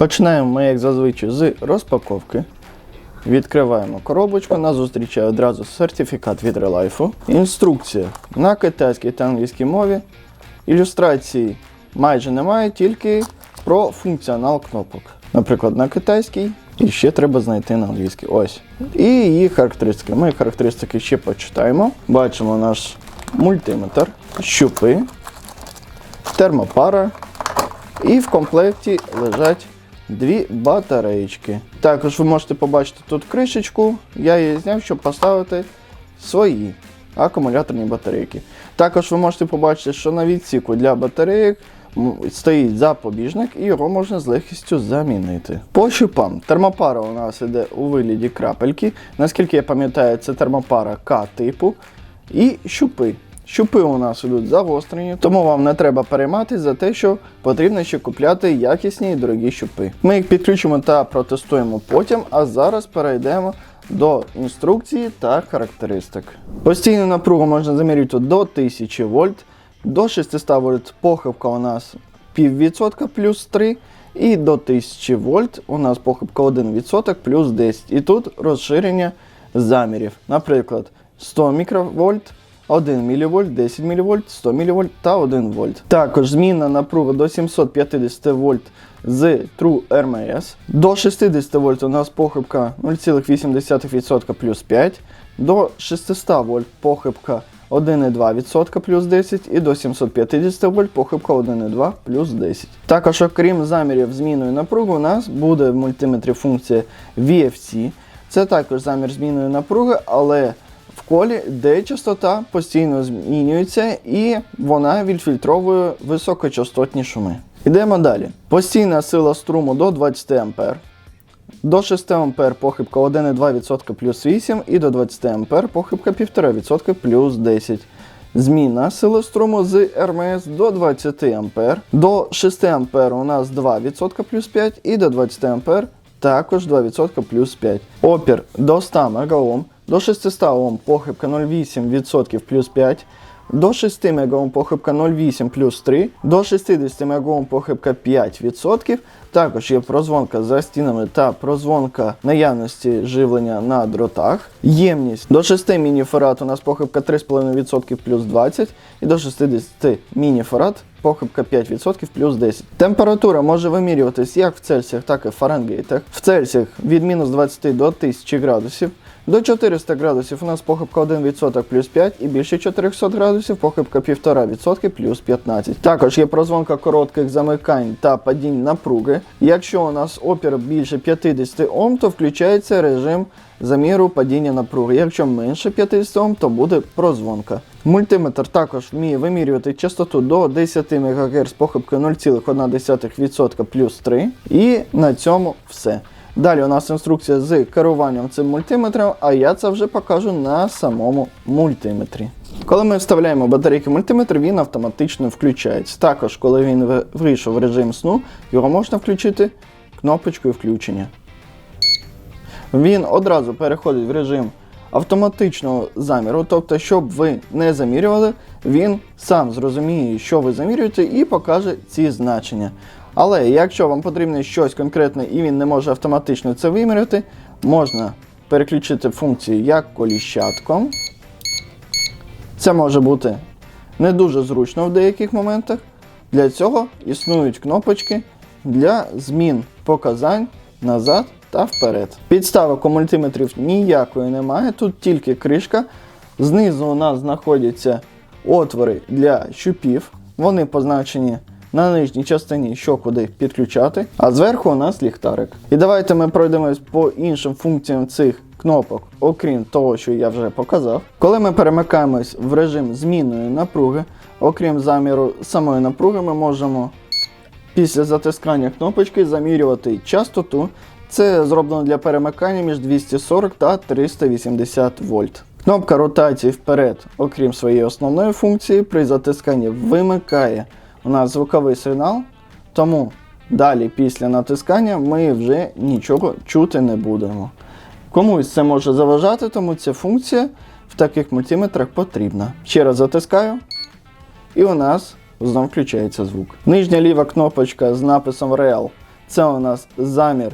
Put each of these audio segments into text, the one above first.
Починаємо ми, як зазвичай, з розпаковки. Відкриваємо коробочку, нас зустрічає одразу сертифікат від Relife. Інструкція на китайській та англійській мові. Ілюстрації майже немає, тільки про функціонал кнопок. Наприклад, на китайській і ще треба знайти на англійській. Ось. І її характеристики. Ми характеристики ще почитаємо. Бачимо наш мультиметр, щупи, термопара. І в комплекті лежать дві батареїчки. Також ви можете побачити тут кришечку. Я її зняв, щоб поставити свої акумуляторні батарейки. Також ви можете побачити, що на відсіку для батарейок стоїть запобіжник і його можна з легкістю замінити. По щупам термопара у нас іде у вигляді крапельки. Наскільки я пам'ятаю, це термопара К типу. І щупи. Щупи у нас ідуть загострені, тому вам не треба перейматися за те, що потрібно ще купляти якісні і дорогі щупи. Ми їх підключимо та протестуємо потім, а зараз перейдемо до інструкції та характеристик. Постійну напругу можна замірювати до 1000 вольт, до 600 вольт похибка у нас 0,5% плюс 3, і до 1000 вольт у нас похибка 1% плюс 10. І тут розширення замірів. Наприклад, 100 мікровольт. 1 мВ, 10 мВ, 100 мВ та 1 вольт. Також змінна напруга до 750 вольт з True RMS. До 60 вольт у нас похибка 0,8% плюс 5. До 600 вольт похибка 1,2% плюс 10 і до 750 вольт похибка 1,2 плюс 10. Також, окрім замірів зміною напруги, у нас буде в мультиметрі функція VFC. Це також замір зміною напруги, але в колі, де частота постійно змінюється і вона відфільтровує високочастотні шуми. Йдемо далі. Постійна сила струму до 20 А. До 6 А похибка 1,2% плюс 8 і до 20 А похибка 1,5% плюс 10. Зміна сили струму з РМС до 20 А. До 6 А у нас 2% плюс 5 і до 20 А також 2% плюс 5. Опір до 100 МОм, до 600 Ом похибка 0,8% плюс 5. До 6 МОм похибка 0,8 плюс 3, до 60 МОм похибка 5%. Також є прозвонка за стінами та прозвонка наявності живлення на дротах. Ємність до 6 мініфарад у нас похибка 3,5% плюс 20 і до 60 мініфарад похибка 5% плюс 10. Температура може вимірюватись як в Цельсіях, так і в Фаренгейтах. В Цельсіях від мінус 20 до 1000 градусів. До 400 градусів у нас похибка 1% плюс 5 і більше 400 градусів похибка 1,5% плюс 15. Також є прозвонка коротких замикань та падінь напруги. Якщо у нас опір більше 50 Ом, то включається режим заміру падіння напруги. Якщо менше 50 Ом, то буде прозвонка. Мультиметр також вміє вимірювати частоту до 10 МГц похибкою 0,1% плюс 3. І на цьому все. Далі у нас інструкція з керуванням цим мультиметром, а я це вже покажу на самому мультиметрі. Коли ми вставляємо батарейки в мультиметр, він автоматично включається. Також, коли він вийшов в режим сну, його можна включити кнопочкою включення. Він одразу переходить в режим автоматичного заміру, тобто, щоб ви не замірювали, він сам зрозуміє, що ви замірюєте, і покаже ці значення. Але якщо вам потрібно щось конкретне і він не може автоматично це виміряти, можна переключити функцію як коліщатком. Це може бути не дуже зручно в деяких моментах. Для цього існують кнопочки для змін показань назад та вперед. Підставок у мультиметрів ніякої немає, тут тільки кришка. Знизу у нас знаходяться отвори для щупів. Вони позначені на нижній частині, що куди підключати. А зверху у нас ліхтарик. І давайте ми пройдемось по іншим функціям цих кнопок, окрім того, що я вже показав. Коли ми перемикаємось в режим змінної напруги, окрім заміру самої напруги, ми можемо після затискання кнопочки замірювати частоту. Це зроблено для перемикання між 240 та 380 вольт. Кнопка ротації вперед, окрім своєї основної функції, при затисканні вимикає у нас звуковий сигнал, тому далі після натискання ми вже нічого чути не будемо. Комусь це може заважати, тому ця функція в таких мультиметрах потрібна. Ще раз затискаю, і у нас знов включається звук. Нижня ліва кнопочка з написом Real Це у нас замір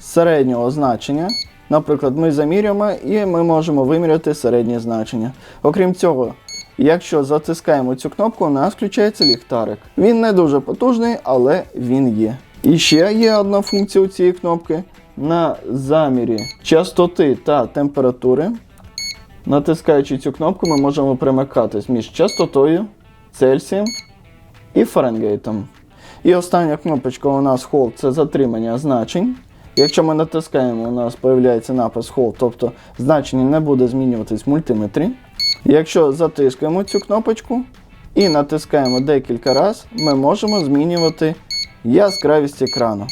середнього значення. Наприклад, ми замірюємо і ми можемо виміряти середнє значення. Окрім цього, якщо затискаємо цю кнопку, у нас включається ліхтарик. Він не дуже потужний, але він є. І ще є одна функція у цієї кнопки. На замірі частоти та температури. Натискаючи цю кнопку, ми можемо перемикатись між частотою, Цельсієм і Фаренгейтом. І остання кнопочка у нас Hold це затримання значень. Якщо ми натискаємо, у нас з'являється напис Hold, тобто значення не буде змінюватись в мультиметрі. Якщо затискаємо цю кнопочку і натискаємо декілька разів, ми можемо змінювати яскравість екрану.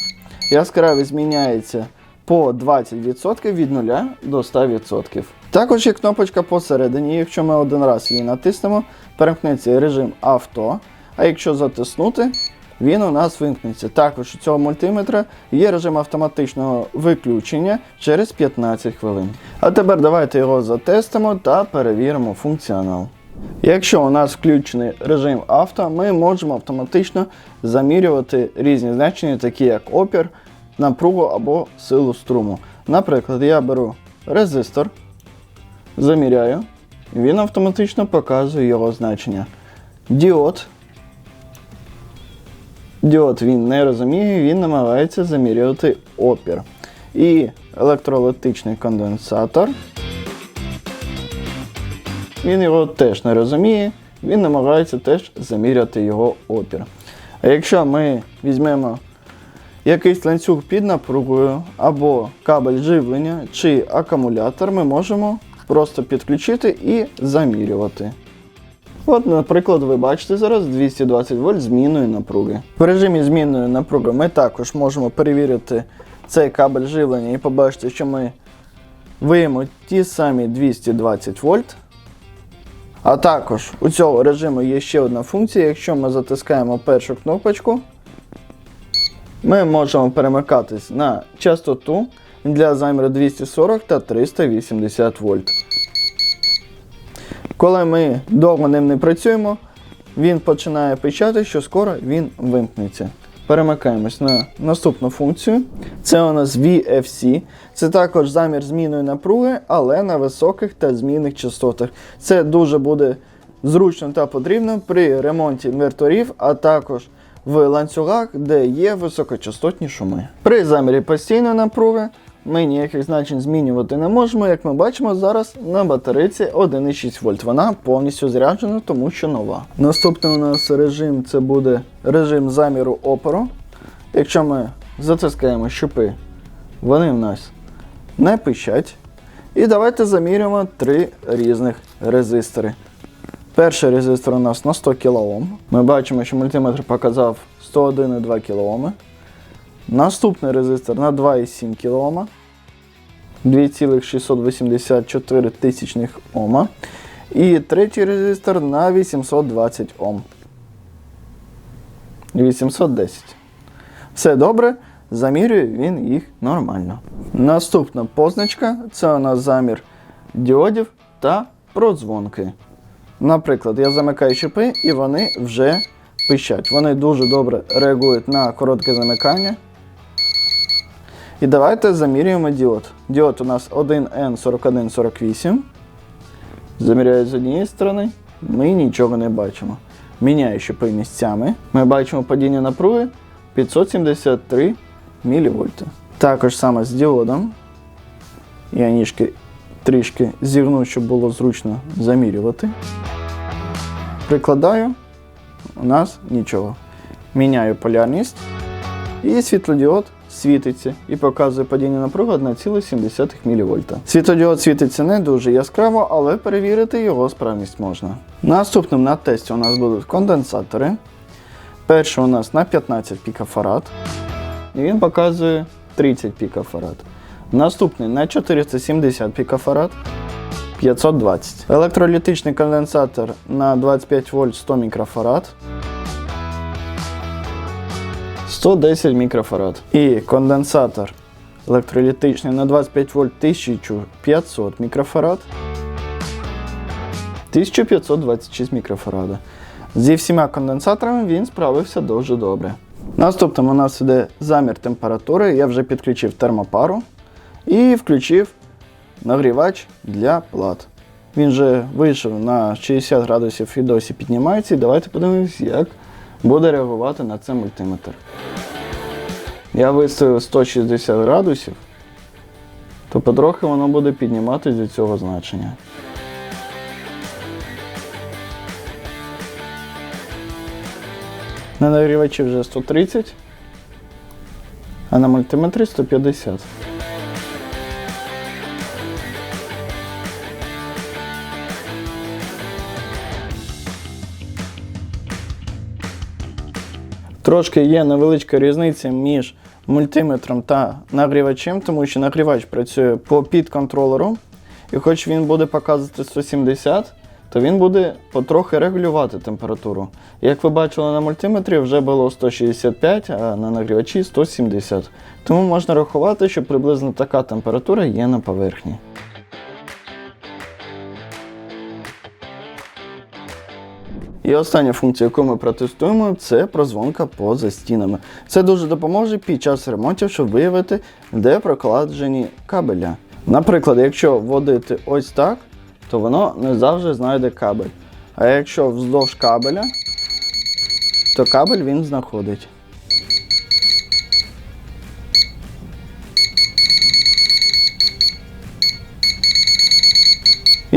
Яскравість зміняється по 20% від 0 до 100%. Також є кнопочка посередині, якщо ми один раз її натиснемо, перемкнеться режим авто, а якщо затиснути, він у нас вимкнеться. Також у цього мультиметра є режим автоматичного виключення через 15 хвилин. А тепер давайте його затестимо та перевіримо функціонал. Якщо у нас включений режим авто, ми можемо автоматично замірювати різні значення, такі як опір, напругу або силу струму. Наприклад, я беру резистор, заміряю, він автоматично показує його значення. Діод. Діод він не розуміє, він намагається замірювати опір. І електролітичний конденсатор. Він його теж не розуміє, він намагається теж заміряти його опір. А якщо ми візьмемо якийсь ланцюг під напругою або кабель живлення чи акумулятор, ми можемо просто підключити і замірювати. От, наприклад, ви бачите зараз 220 вольт змінної напруги. В режимі змінної напруги ми також можемо перевірити цей кабель живлення і побачити, що ми виємо ті самі 220 вольт. А також у цього режиму є ще одна функція. Якщо ми затискаємо першу кнопочку, ми можемо перемикатись на частоту для заміру 240 та 380 вольт. Коли ми довго ним не працюємо, він починає пищати, що скоро він вимкнеться. Перемикаємось на наступну функцію. Це у нас VFC. Це також замір змінної напруги, але на високих та змінних частотах. Це дуже буде зручно та потрібно при ремонті інверторів, а також в ланцюгах, де є високочастотні шуми. При замірі постійної напруги ми ніяких значень змінювати не можемо. Як ми бачимо, зараз на батарейці 1,6 вольт. Вона повністю заряджена, тому що нова. Наступний у нас режим це буде режим заміру опору. Якщо ми затискаємо щупи, вони в нас не пищать. І давайте замірюємо три різних резистори. Перший резистор у нас на 100 кОм. Ми бачимо, що мультиметр показав 101,2 кОм. Наступний резистор на 2,7 кОм. 2,684 тисячних Ома. І третій резистор на 820 Ом. 810. Все добре. Замірює він їх нормально. Наступна позначка це у нас замір діодів та продзвонки. Наприклад, я замикаю щипи і вони вже пищать. Вони дуже добре реагують на коротке замикання. І давайте замірюємо діод. Діод у нас 1N4148. Заміряю з однієї сторони, ми нічого не бачимо. Міняю щупи місцями. Ми бачимо падіння напруги 573 мВ. Також саме з діодом. Я ніжки трішки зігну, щоб було зручно замірювати. Прикладаю, у нас нічого. Міняю полярність. І світлодіод світиться і показує падіння напруги 1,7 мВ. Світлодіод світиться не дуже яскраво, але перевірити його справність можна. Наступним на тесті у нас будуть конденсатори. Перший у нас на 15 пікофарад. І він показує 30 пікофарад. Наступний на 470 пікофарад. 520. Електролітичний конденсатор на 25 вольт 100 мікрофарад. 110 мікрофарад. І конденсатор електролітичний на 25 вольт 1500 мікрофарад. 1526 мікрофарада. Зі всіма конденсаторами він справився дуже добре. Наступним у нас іде замір температури. Я вже підключив термопару і включив нагрівач для плат. Він вже вийшов на 60 градусів і досі піднімається. І давайте подивимось, як буде реагувати на це мультиметр. Я виставив 160 градусів, то потрохи воно буде підніматися до цього значення. На нагрівачі вже 130, а на мультиметрі 150. Трошки є невеличка різниця між мультиметром та нагрівачем, тому що нагрівач працює по підконтролеру, і хоч він буде показувати 170, то він буде потрохи регулювати температуру. Як ви бачили на мультиметрі, вже було 165, а на нагрівачі 170. Тому можна рахувати, що приблизно така температура є на поверхні. І остання функція, яку ми протестуємо, це прозвонка поза стінами. Це дуже допоможе під час ремонтів, щоб виявити, де прокладжені кабеля. Наприклад, якщо вводити ось так, то воно не завжди знайде кабель. А якщо вздовж кабеля, то кабель він знаходить.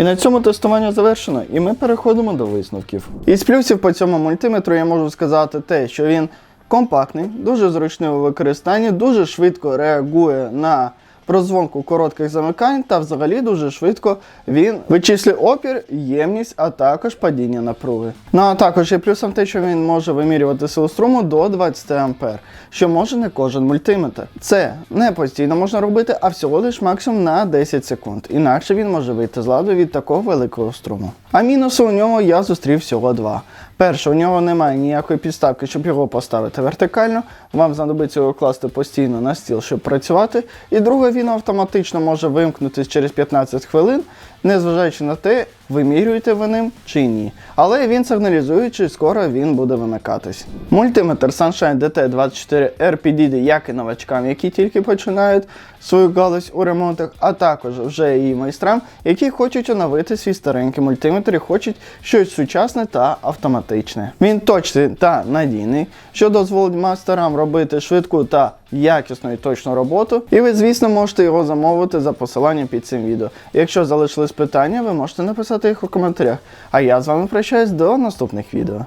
На цьому тестування завершено, і ми переходимо до висновків. Із плюсів по цьому мультиметру я можу сказати те, що він компактний, дуже зручний у використанні, дуже швидко реагує на прозвонку коротких замикань та взагалі дуже швидко він вичислює опір, ємність, а також падіння напруги. Ну а також є плюсом те, що він може вимірювати силу струму до 20 А, що може не кожен мультиметр. Це не постійно можна робити, а всього лиш максимум на 10 секунд. Інакше він може вийти з ладу від такого великого струму. А мінуси у нього я зустрів всього два. Перше, у нього немає ніякої підставки, щоб його поставити вертикально. Вам знадобиться його класти постійно на стіл, щоб працювати. І друге, він автоматично може вимкнутися через 15 хвилин, незважаючи на те, вимірюєте ви ним чи ні. Але він сигналізує, чи скоро він буде вимикатись. Мультиметр Sunshine DT24 R підійде як і новачкам, які тільки починають свою галузь у ремонтах, а також вже і майстрам, які хочуть оновити свій старенький мультиметр і хочуть щось сучасне та автоматичне. Він точний та надійний, що дозволить майстерам робити швидку та якісну і точну роботу. І ви, звісно, можете його замовити за посиланням під цим відео. Якщо залишились питання, ви можете написати їх у коментарях. А я з вами прощаюсь до наступних відео.